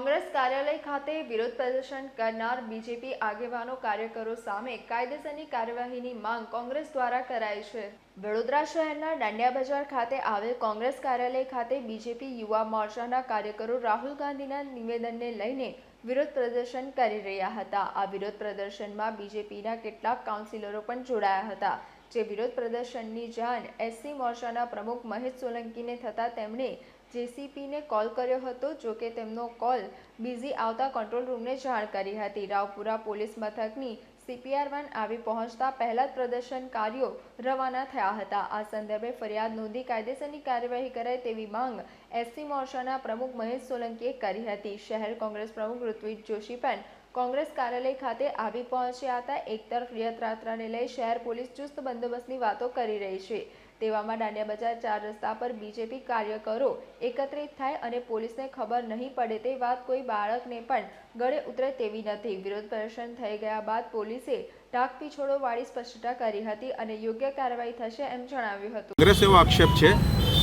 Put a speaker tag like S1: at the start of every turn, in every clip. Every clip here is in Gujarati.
S1: કોંગ્રેસ કાર્યાલય ખાતે વિરોધ પ્રદર્શન કરનાર બીજેપી આગેવાનો કાર્યકરો સામે કાયદેસરની કાર્યવાહીની માંગ કોંગ્રેસ દ્વારા કરાઈ છે. વડોદરા શહેરના દાંડિયા બજાર ખાતે આવેલ કોંગ્રેસ કાર્યાલય ખાતે બીજેપી યુવા મોરચાના કાર્યકરો રાહુલ ગાંધીના નિવેદનને લઈને વિરોધ પ્રદર્શન કરી રહ્યા હતા. આ વિરોધ પ્રદર્શનમાં બીજેપીના કેટલાક કાઉન્સિલરો પણ જોડાયા હતા. જે વિરોધ પ્રદર્શનની જાણ એસસી મોરચાના પ્રમુખ મહેશ સોલંકીને થતાં તેમણે જેસીપીને કોલ કર્યો હતો, જો કે તેમનો કોલ બિઝી આવતા કંટ્રોલ રૂમને જાણ કરી હતી. રાવપુરા પોલીસ મથકની સીપીઆર વન આવી પહોંચતા પહેલા જ પ્રદર્શનકારીઓ રવાના થયા હતા. આ સંદર્ભે ફરિયાદ નોંધી કાયદેસરની કાર્યવાહી કરાય તેવી માંગ એસસી મોરચાના પ્રમુખ મહેશ સોલંકીએ કરી હતી. શહેર કોંગ્રેસ પ્રમુખ ઋત્વિજ જોશી પણ કોંગ્રેસ કાર્યાલય ખાતે આવી પહોંચ્યા હતા. એક તરફ રથયાત્રાને લઈ શહેર પોલીસ ચુસ્ત બંદોબસ્તની વાતો કરી રહી છે. તેવામાં દાંડિયા બજાર ચાર રસ્તા પર બીજેપી કાર્યકરો એકત્રિત થાય અને પોલીસને ખબર નહીં પડે તે વાત કોઈ બાળકને પણ ગળે ઉતરે તેવી નથી. વિરોધ પ્રદર્શન થઈ ગયા બાદ પોલીસે ઢાક પીછોડો વાળી સ્પષ્ટતા કરી હતી અને યોગ્ય કાર્યવાહી થશે એમ જણાવ્યું હતું.
S2: કોંગ્રેસ એવો આક્ષેપ છે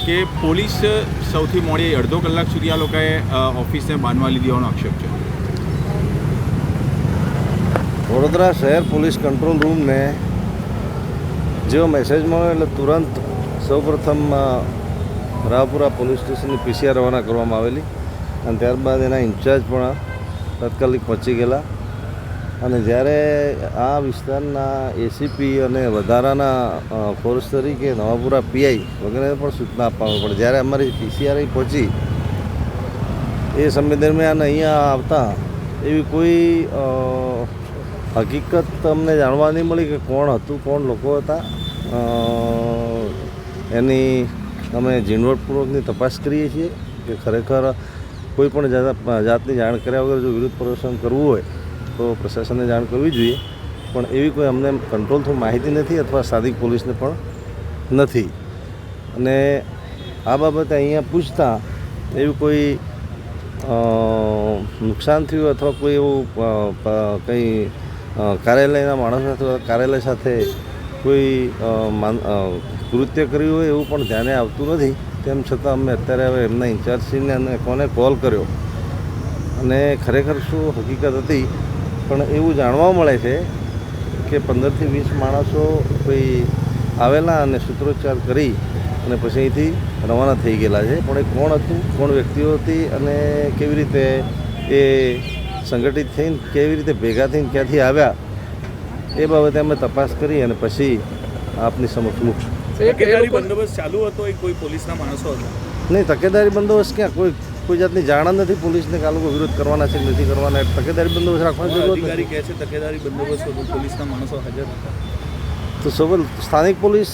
S2: કે પોલીસ સૌથી મોડી અડધો કલાક સુધી આ લોકોએ ઓફિસને બાંધવા લીધી આક્ષેપ છે.
S3: વડોદરા શહેર પોલીસ કંટ્રોલ રૂમને જેવો મેસેજ મળ્યો એટલે તુરંત સૌપ્રથમ રાહપુરા પોલીસ સ્ટેશનની પીસીઆર રવાના કરવામાં આવેલી અને ત્યારબાદ એના ઇન્ચાર્જ પણ તાત્કાલિક પહોંચી ગયેલા. અને જ્યારે આ વિસ્તારના એસીપી અને વધારાના ફોર્સ તરીકે નવાપુરા પીઆઈ વગેરે પણ સૂચના આપવામાં પડે. જ્યારે અમારી પીસીઆર પહોંચી, એ સમય દરમિયાન અહીંયા આવતા એવી કોઈ હકીકત જાણવા નહીં મળી કે કોણ હતું, કોણ લોકો હતા. એની અમે ઝીણવટપૂર્વકની તપાસ કરીએ છીએ કે ખરેખર કોઈ પણ જાત, જાતની જાણ કર્યા વગર જો વિરોધ પ્રદર્શન કરવું હોય, તો પ્રશાસનને જાણ કરવી જોઈએ. પણ એવી કોઈ અમને કંટ્રોલ થ્રુ માહિતી નથી અથવા સ્થાનિક પોલીસને પણ નથી. અને આ બાબતે અહીંયા પૂછતા એવું કોઈ નુકસાન થયું અથવા કોઈ એવું કંઈ કાર્યાલયના માણસો અથવા કાર્યાલય સાથે કોઈ કૃત્ય કર્યું હોય એવું પણ ધ્યાને આવતું નથી. તેમ છતાં અમે અત્યારે હવે એમના ઇન્ચાર્જશ્રીને અને કોને કોલ કર્યો અને ખરેખર શું હકીકત હતી, પણ એવું જાણવા મળે છે કે પંદરથી વીસ માણસો કોઈ આવેલા અને સૂત્રોચ્ચાર કરી અને પછી અહીંથી રવાના થઈ ગયેલા છે. પણ એ કોણ હતું, કોણ વ્યક્તિઓ હતી અને કેવી રીતે એ સંગઠિત થઈને કેવી રીતે ભેગા થઈને ક્યાંથી આવ્યા એ બાબતે અમે તપાસ કરી અને પછી આપની સમક્ષ મૂકશું
S2: તકેદારી બંદોબસ્ત ચાલુ હતો એ કોઈ પોલીસના માણસો હતા?
S3: નહીં તકેદારી બંદોબસ્ત ક્યાં? કોઈ કોઈ જાતની જાણ નથી પોલીસને આ લોકો વિરોધ કરવાના છે નથી કરવાના. તકેદારી બંદોબસ્ત રાખવાની જરૂર
S2: અધિકારી કહે છે તકેદારી બંદોબસ્ત હતો પોલીસના માણસો હાજર હતા.
S3: તો સવાલ સ્થાનિક પોલીસ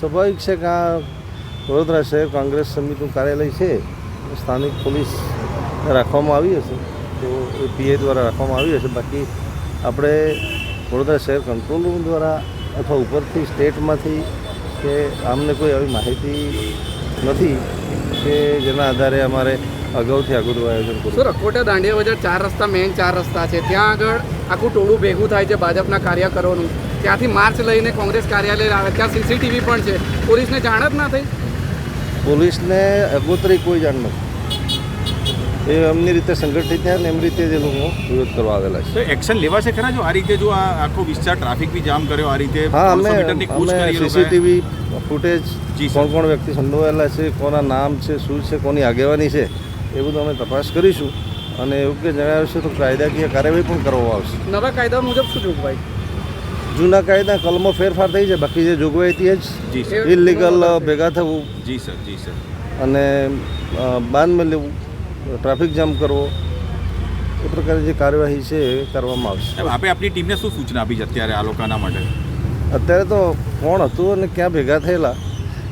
S3: સ્વાભાવિક છે કે આ વડોદરા શહેર કોંગ્રેસ સમિતિનું કાર્યાલય છે. સ્થાનિક પોલીસ રાખવામાં આવી હશે. તો એ પીએ દ્વારા રાખવામાં આવી હશે. બાકી આપણે વડોદરા શહેર કંટ્રોલ રૂમ દ્વારા અથવા ઉપરથી સ્ટેટમાંથી કે આમને કોઈ આવી માહિતી નથી કે જેના આધારે અમારે અગાઉથી આગળનું આયોજન કરવું
S4: સર અકોટા દાંડિયા બજાર ચાર રસ્તા મેઇન ચાર રસ્તા છે. ત્યાં આગળ આખું ટોળું ભેગું થાય છે ભાજપના કાર્યકરોનું. ત્યાંથી માર્ચ લઈને કોંગ્રેસ કાર્યાલય આવે ત્યાં સીસીટીવી પણ છે. પોલીસને જાણ જ ના થઈ?
S3: પોલીસને અગોતરી કોઈ જાણ નથી. એ એમની રીતે સંગઠિત થયા ને એમ રીતે જ એ લોકો વિરોધ કરવા આવેલા છે.
S2: એક્શન લેવાશે ખરા જો? આ રીતે જો આ આખો વિસ્તાર ટ્રાફિક બી જામ કર્યો આ રીતે
S3: હા અમે
S2: 300 મીટરની કૂચ
S3: અમે. CCTV footage. કોણ કોણ વ્યક્તિ સંડોવાયેલા છે કોના નામ છે શું છે કોની આગેવાની છે એ બધું અમે તપાસ કરીશું અને યોગ્ય છે તો કાયદાકીય કાર્યવાહી પણ કરવામાં આવશે.
S4: નવા કાયદા મુજબ શું જોગવાઈ?
S3: જૂના કાયદા કલમો ફેરફાર થઈ છે બાકી જે જોગવાઈ હતી
S2: જી
S3: જ
S2: સર
S3: ઇલીગલ ભેગા થવું.
S2: જી સર જી સર
S3: અને અ, બાંધમાં લેવું. ટ્રાફિક જામ કરવો એ પ્રકારની જે કાર્યવાહી છે એ કરવામાં આવશે.
S2: આપણે આપણી આપની ટીમને શું સૂચના આપી છે અત્યારે આ લોકોના માટે?
S3: અત્યારે તો કોણ હતું અને ક્યાં ભેગા થયેલા?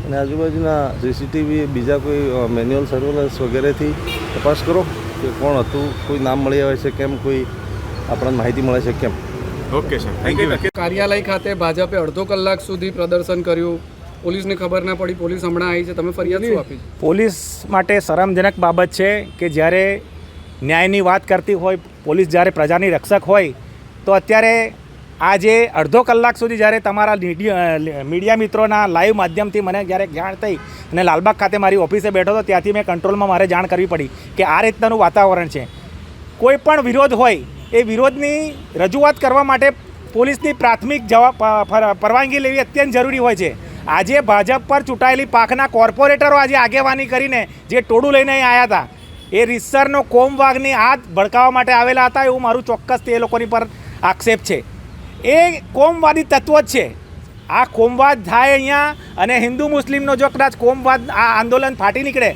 S3: અને આજુબાજુના સીસીટીવી બીજા કોઈ મેન્યુઅલ સર્વેલન્સ વગેરેથી તપાસ કરો કે કોણ હતું કોઈ નામ મળી આવે છે કેમ કોઈ આપણને માહિતી મળે છે કેમ?
S2: ઓકે સર થેન્ક યુ
S4: કાર્યાલય ખાતે ભાજપે અડધો કલાક સુધી પ્રદર્શન કર્યું. પોલીસને ખબર ના પડી, પોલીસ હમણાં આવી છે. તમે ફરિયાદ શું આપી?
S5: પોલીસ માટે શરમજનક બાબત છે કે જ્યારે ન્યાયની વાત કરતી હોય, પોલીસ જ્યારે પ્રજાની રક્ષક હોય, તો અત્યારે આજે અડધો કલાક સુધી જ્યારે તમારા મીડિયા મિત્રોના લાઈવ માધ્યમથી મને જ્યારે જાણ થઈ અને લાલબાગ ખાતે મારી ઓફિસે બેઠો હતો, ત્યાંથી મેં કંટ્રોલમાં મારે જાણ કરવી પડી કે આ રીતનાનું વાતાવરણ છે. કોઈ પણ વિરોધ હોય, એ વિરોધની રજૂઆત કરવા માટે પોલીસની પ્રાથમિક જવાબ પરવાનગી લેવી અત્યંત જરૂરી હોય છે. આજે ભાજપ પર ચૂંટાયેલી પાકના કોર્પોરેટરો આજે આગેવાની કરીને જે ટોળું લઈને અહીં આવ્યા હતા, એ રીસરનો કોમવાગની હાથ ભડકાવવા માટે આવેલા હતા એવું મારું ચોક્કસ તે લોકોની પર આક્ષેપ છે. એ કોમવાદી તત્વ જ છે. આ કોમવાદ થાય અહીંયા અને હિન્દુ મુસ્લિમનો જો કદાચ કોમવાદ આ આંદોલન ફાટી નીકળે,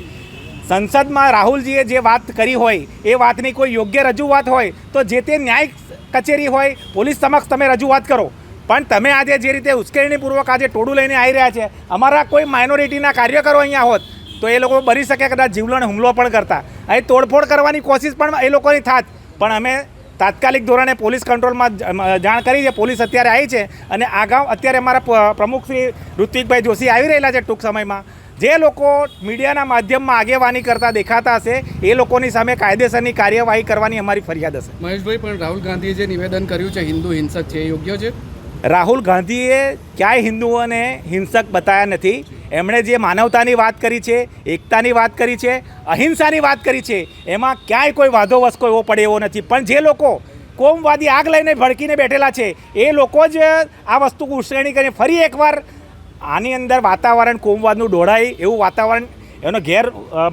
S5: સંસદમાં રાહુલજીએ જે વાત કરી હોય, એ વાતની કોઈ યોગ્ય રજૂઆત હોય, તો જે તે ન્યાયિક કચેરી હોય, પોલીસ સમક્ષ તમે રજૂઆત કરો. પણ તમે આજે જે રીતે ઉશ્કેરણીપૂર્વક આજે ટોળું લઈને આવી રહ્યા છે, અમારા કોઈ માઇનોરિટીના કાર્યકરો અહીંયા હોત, તો એ લોકો બની શકે કદાચ જીવલણ હુમલો પણ કરતા. અહીં તોડફોડ કરવાની કોશિશ પણ એ લોકોની થાત. પણ અમે તાત્કાલિક ધોરણે પોલીસ કંટ્રોલમાં જાણ કરી છે, પોલીસ અત્યારે આવી છે અને આગાઉ અત્યારે અમારા પ્રમુખ શ્રી ઋત્વિકભાઈ જોશી આવી રહેલા છે ટૂંક સમયમાં. જે લોકો મીડિયાના માધ્યમમાં આગેવાની કરતા દેખાતા હશે, એ લોકોની સામે કાયદેસરની કાર્યવાહી કરવાની અમારી ફરિયાદ હશે.
S4: મહેશભાઈ, પણ રાહુલ ગાંધીએ જે નિવેદન કર્યું છે, હિન્દુ હિંસક છે, એ યોગ્ય છે?
S5: રાહુલ ગાંધીએ ક્યાંય હિન્દુઓને હિંસક બતાવ્યા નથી. એમણે જે માનવતાની વાત કરી છે, એકતાની વાત કરી છે, અહિંસાની વાત કરી છે, એમાં ક્યાંય કોઈ વાંધો વસકો એવો પડે એવો નથી. પણ જે લોકો કોમવાદી આગ લઈને ભડકીને બેઠેલા છે, એ લોકો જ આ વસ્તુ ઉશ્રેણી કરીને ફરી એકવાર આની અંદર વાતાવરણ, કોમવાદનું ડોળાય એવું વાતાવરણ, એનો ગેર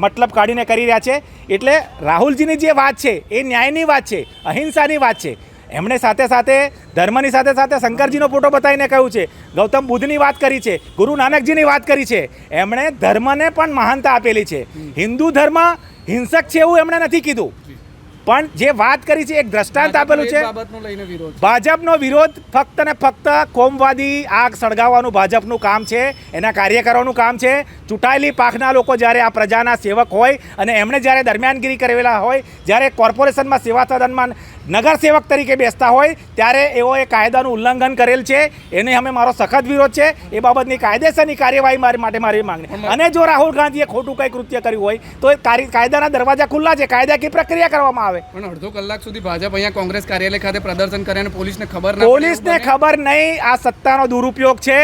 S5: મતલબ કાઢીને કરી રહ્યા છે. એટલે રાહુલજીની જે વાત છે, એ ન્યાયની વાત છે, અહિંસાની વાત છે. એમણે સાથે સાથે ધર્મની સાથે સાથે શંકરજીનો ફોટો બતાવીને કહ્યું છે. ગૌતમ બુદ્ધની વાત કરી છે ગુરુ નાનકજીની વાત કરી છે. એમણે ધર્મને પણ મહાનતા આપેલી છે. હિન્દુ ધર્મ હિંસક છે એવું એમણે નથી કીધું. પણ જે વાત કરી છે એક દ્રષ્ટાંત આપેલું છે. ભાજપનો વિરોધ ફક્ત ને ફક્ત કોમવાદી આગ સળગાવવાનું ભાજપનું કામ છે એના કાર્યકરોનું કામ છે. ચૂંટાયેલી પાકના લોકો જ્યારે આ પ્રજાના સેવક હોય અને એમણે જ્યારે દરમિયાનગીરી કરેલા હોય જ્યારે કોર્પોરેશનમાં સેવા સદનમાં નગર સેવક તરીકે બેસતા હોય ત્યારે એઓએ કાયદાનું ઉલ્લંઘન કરેલ છે. એને અમે મારો સખત વિરોધ છે. એ બાબતની કાયદેસરની કાર્યવાહી મારી માટે મારી માંગણી અને જો રાહુલ ગાંધીએ ખોટું કંઈ કૃત્ય કર્યું હોય તો એ કાયદાના દરવાજા ખુલ્લા છે. કાયદાકીય પ્રક્રિયા કરવામાં આવે.
S4: પણ અડધો કલાક સુધી ભાજપ અહીંયા કોંગ્રેસ કાર્યાલય ખાતે પ્રદર્શન કરે અને પોલીસને ખબર
S5: પોલીસને ખબર નહીં. આ સત્તાનો દુરુપયોગ છે.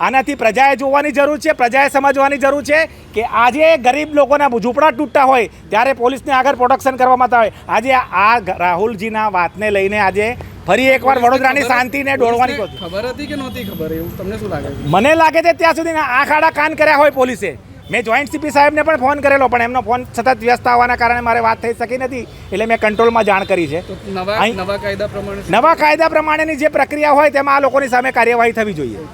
S5: આનાથી પ્રજાએ જોવાની જરૂર છે પ્રજાએ સમજવાની જરૂર છે કે આજે ગરીબ લોકોના ઝૂંપડા તૂટતા હોય ત્યારે પોલીસને આગળ પ્રોટેક્શન કરવામાં આવતા હોય. આજે આ રાહુલજીના વાતને લઈને આજે ફરી એકવાર વડોદરાની શાંતિને ડોળવાની
S4: ખબર હતી કે નહોતી ખબર? એવું તમને શું લાગે
S5: મને લાગે છે ત્યાં સુધી આંખ આડા કાન કર્યા હોય પોલીસે. મેં જોઈન્ટ સીપી સાહેબને પણ ફોન કરેલો પણ એમનો ફોન સતત વ્યસ્ત આવવાના કારણે મારે વાત થઈ શકી નથી એટલે મેં કંટ્રોલમાં જાણ કરી છે.
S4: નવા નવા કાયદા પ્રમાણે
S5: નવા કાયદા પ્રમાણેની જે પ્રક્રિયા હોય તેમાં આ લોકોની સામે કાર્યવાહી થવી જોઈએ.